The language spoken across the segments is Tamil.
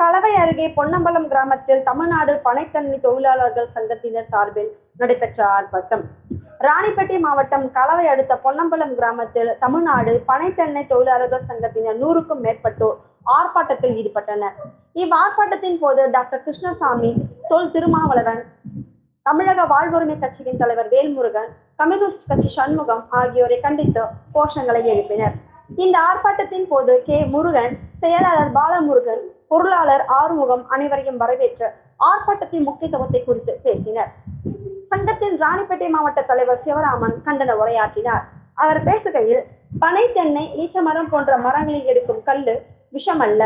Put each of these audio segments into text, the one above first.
கலவை அருகே பொன்னம்பலம் கிராமத்தில் தமிழ்நாடு பனைத்தண்ணி தொழிலாளர்கள் சங்கத்தினர் சார்பில் நடைபெற்ற ஆர்ப்பாட்டம். ராணிப்பேட்டை மாவட்டம் கலவை அடுத்த பொன்னம்பலம் கிராமத்தில் தமிழ்நாடு பனைத்தண்ணை தொழிலாளர்கள் சங்கத்தினர் நூறுக்கும் மேற்பட்டோர் ஆர்ப்பாட்டத்தில் ஈடுபட்டனர். இவ்வார்ப்பாட்டத்தின் போது டாக்டர் கிருஷ்ணசாமி தொல் திருமாவளவன் தமிழக வாழ்வுரிமை கட்சியின் தலைவர் வேல்முருகன் கம்யூனிஸ்ட் கட்சி சண்முகம் ஆகியோரை கண்டித்து கோஷங்களை எழுப்பினர். இந்த ஆர்ப்பாட்டத்தின் போது கே முருகன் செயலாளர் பாலமுருகன் பொருளாளர் ஆறுமுகம் அனைவரையும் வரவேற்று ஆர்ப்பாட்டத்தின் முக்கியத்துவத்தை குறித்து பேசினர். சங்கத்தின் ராணிப்பேட்டை மாவட்ட தலைவர் சிவராமன் கண்டன உரையாற்றினார். அவர் பேசுகையில் பனை தென்னை ஈச்சமரம் போன்ற மரங்களில் எடுக்கும் கல்லு விஷமல்ல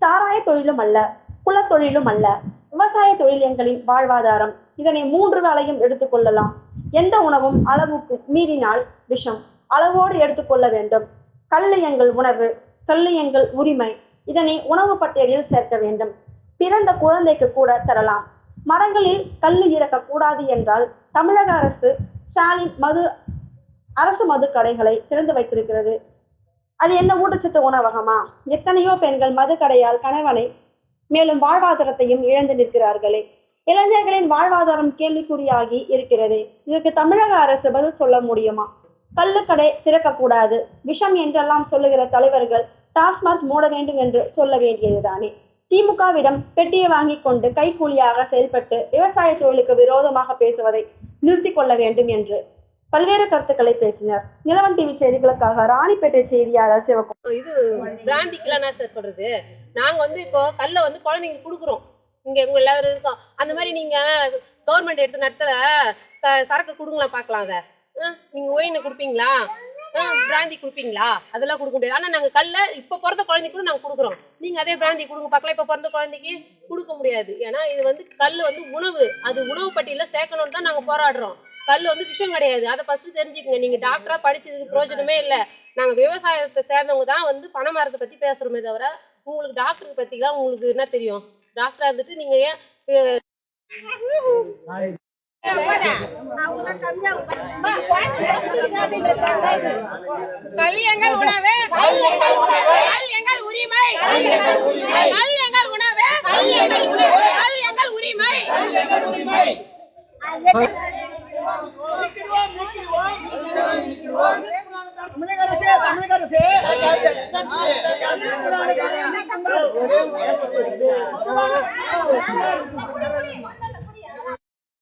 சாராய தொழிலும் அல்ல குலத்தொழிலும் அல்ல விவசாய தொழில் எங்களின் வாழ்வாதாரம். இதனை மூன்று வேளையும் எடுத்துக்கொள்ளலாம் எந்த உணவும் அளவுக்கு மீறினால் விஷம்? அளவோடு எடுத்துக்கொள்ள வேண்டும். கல்லு எங்கள் உணவு கல்லு எங்கள் உரிமை. இதனை உணவு பட்டியலில் சேர்க்க வேண்டும். பிறந்த குழந்தைக்கு கூட தரலாம். மரங்களில் கல்லு இறக்கக்கூடாது என்றால் தமிழக அரசு ஸ்டாலின் மது அரசு மது கடைகளை திறந்து வைத்திருக்கிறது. அது என்ன ஊட்டச்சத்து உணவகமா? எத்தனையோ பெண்கள் மது கடையால் கணவனை மேலும் வாழ்வாதாரத்தையும் இழந்து நிற்கிறார்களே. இளைஞர்களின் வாழ்வாதாரம் கேள்விக்குறியாகி இருக்கிறது. இதற்கு தமிழக அரசு பதில் சொல்ல முடியுமா? கள்ளுக்கடை திறக்கக்கூடாது விஷம் என்றெல்லாம் சொல்லுகிற தலைவர்கள் டாஸ்மாக் மூட வேண்டும் என்று சொல்ல வேண்டியதுதானே? திமுகவிடம் பெட்டியை வாங்கி கொண்டு கைக்கூலியாக செயல்பட்டு விவசாய தொழிலுக்கு விரோதமாக பேசுவதை நிறுத்தி கொள்ள வேண்டும் என்று பல்வேறு கருத்துக்களை பேசினர். நிலவன் டிவி செய்திகளுக்காக ராணிப்பேட்டை செய்தியாளர் சிவக்கும் இது பிராந்திக்கெல்லாம் என்ன சார் சொல்றது? நாங்க வந்து இப்போ கல்ல வந்து குழந்தைங்களுக்கு கொடுக்குறோம். இங்க உங்க எல்லாரும் இருக்கோம். அந்த மாதிரி நீங்க கவர்மெண்ட் எடுத்து நடத்துற சரக்கு கொடுங்களா பாக்கலாம் அதை. நீங்க ஒயின் கொடுப்பீங்களா? பிராந்தி கொடுப்பீங்களா? அதெல்லாம் கொடுக்க முடியாது. ஆனா நாங்க கல்ல இப்ப பிறந்த குழந்தைக்கு கூட நாங்க கொடுக்குறோம். நீங்க அதே பிராந்தி கொடுங்க. பார்க்கலாம் இப்ப பிறந்த குழந்தைக்கு கொடுக்க முடியாது. ஏன்னா இது வந்து கல் வந்து உணவு. அது உணவு பட்டியல சேர்க்கணும்னு தான் நாங்க போராடுறோம். கல் வந்து விஷயம் கிடையாது. அதை ஃபர்ஸ்ட் தெரிஞ்சுக்கங்க. நீங்க டாக்டரா படிச்சதுக்கு பிரயோஜனமே இல்லை. நாங்க விவசாயத்தை சேர்ந்தவங்க தான் வந்து பனை மரத்தை பத்தி பேசுறோமே தவிர உங்களுக்கு டாக்டருக்கு பத்திலாம் உங்களுக்கு என்ன தெரியும்? டாக்டரா இருந்துட்டு நீங்க ஏன் கல் எங்கள் உணவு. கல் எங்கள் உரிமை. கல் எங்கள் உணவு. கல் எங்கள் உரிமை. தமிழக அரசே தமிழக அரசே.